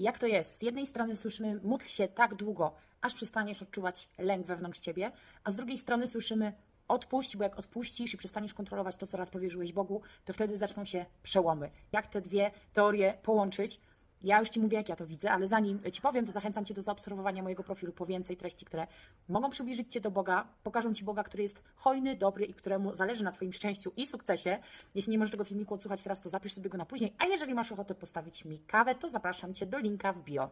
Jak to jest? Z jednej strony słyszymy, módl się tak długo, aż przestaniesz odczuwać lęk wewnątrz ciebie, a z drugiej strony słyszymy, odpuść, bo jak odpuścisz i przestaniesz kontrolować to, co raz powierzyłeś Bogu, to wtedy zaczną się przełomy. Jak te dwie teorie połączyć? Ja już Ci mówię, jak ja to widzę, ale zanim Ci powiem, to zachęcam Cię do zaobserwowania mojego profilu po więcej treści, które mogą przybliżyć Cię do Boga, pokażą Ci Boga, który jest hojny, dobry i któremu zależy na Twoim szczęściu i sukcesie. Jeśli nie możesz tego filmiku odsłuchać teraz, to zapisz sobie go na później, a jeżeli masz ochotę postawić mi kawę, to zapraszam Cię do linka w bio.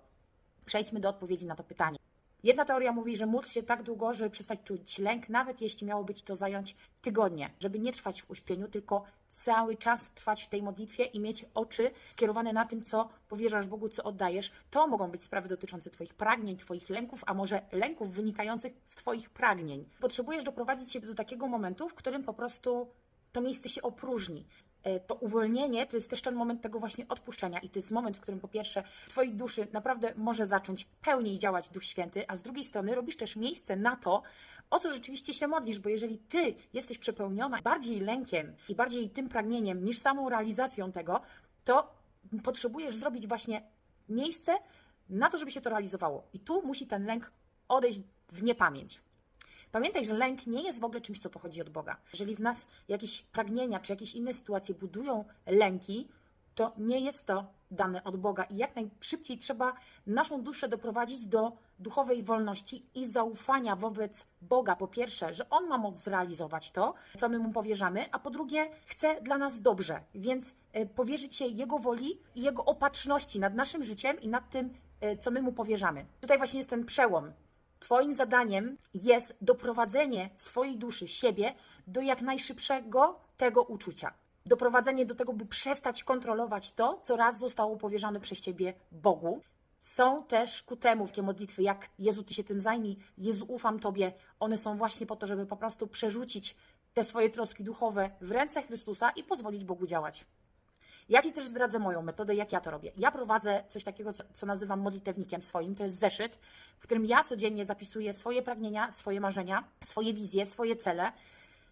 Przejdźmy do odpowiedzi na to pytanie. Jedna teoria mówi, że módl się tak długo, żeby przestać czuć lęk, nawet jeśli miałoby ci to zająć tygodnie, żeby nie trwać w uśpieniu, tylko cały czas trwać w tej modlitwie i mieć oczy skierowane na tym, co powierzasz Bogu, co oddajesz. To mogą być sprawy dotyczące Twoich pragnień, Twoich lęków, a może lęków wynikających z Twoich pragnień. Potrzebujesz doprowadzić się do takiego momentu, w którym po prostu to miejsce się opróżni. E, To uwolnienie to jest też ten moment tego właśnie odpuszczenia i to jest moment, w którym po pierwsze w Twojej duszy naprawdę może zacząć pełniej działać Duch Święty, a z drugiej strony robisz też miejsce na to, o co rzeczywiście się modlisz, bo jeżeli Ty jesteś przepełniona bardziej lękiem i bardziej tym pragnieniem niż samą realizacją tego, to potrzebujesz zrobić właśnie miejsce na to, żeby się to realizowało. I tu musi ten lęk odejść w niepamięć. Pamiętaj, że lęk nie jest w ogóle czymś, co pochodzi od Boga. Jeżeli w nas jakieś pragnienia czy jakieś inne sytuacje budują lęki, to nie jest to dane od Boga i jak najszybciej trzeba naszą duszę doprowadzić do duchowej wolności i zaufania wobec Boga. Po pierwsze, że On ma moc zrealizować to, co my Mu powierzamy, a po drugie, chce dla nas dobrze, więc e, powierzyć się Jego woli i Jego opatrzności nad naszym życiem i nad tym, e, co my Mu powierzamy. Tutaj właśnie jest ten przełom. Twoim zadaniem jest doprowadzenie swojej duszy, siebie do jak najszybszego tego uczucia. Doprowadzenie do tego, by przestać kontrolować to, co raz zostało powierzone przez Ciebie Bogu. Są też ku temu takie modlitwy, jak Jezu, Ty się tym zajmij, Jezu, ufam Tobie. One są właśnie po to, żeby po prostu przerzucić te swoje troski duchowe w ręce Chrystusa i pozwolić Bogu działać. Ja Ci też zdradzę moją metodę, jak ja to robię. Ja prowadzę coś takiego, co, nazywam modlitewnikiem swoim. To jest zeszyt, w którym ja codziennie zapisuję swoje pragnienia, swoje marzenia, swoje wizje, swoje cele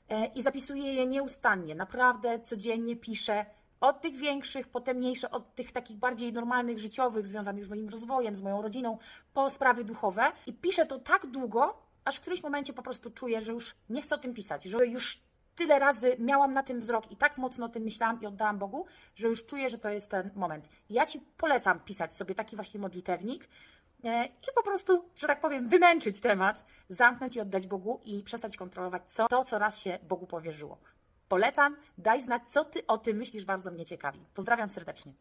e, i zapisuję je nieustannie. Naprawdę codziennie piszę od tych większych, potem mniejsze, od tych takich bardziej normalnych, życiowych, związanych z moim rozwojem, z moją rodziną, po sprawy duchowe. I piszę to tak długo, aż w którymś momencie po prostu czuję, że już nie chcę o tym pisać, że już tyle razy miałam na tym wzrok i tak mocno o tym myślałam i oddałam Bogu, że już czuję, że to jest ten moment. Ja Ci polecam pisać sobie taki właśnie modlitewnik e, i po prostu, że tak powiem, wymęczyć temat, zamknąć i oddać Bogu i przestać kontrolować co, to, co raz się Bogu powierzyło. Polecam, daj znać, co Ty o tym myślisz, bardzo mnie ciekawi. Pozdrawiam serdecznie.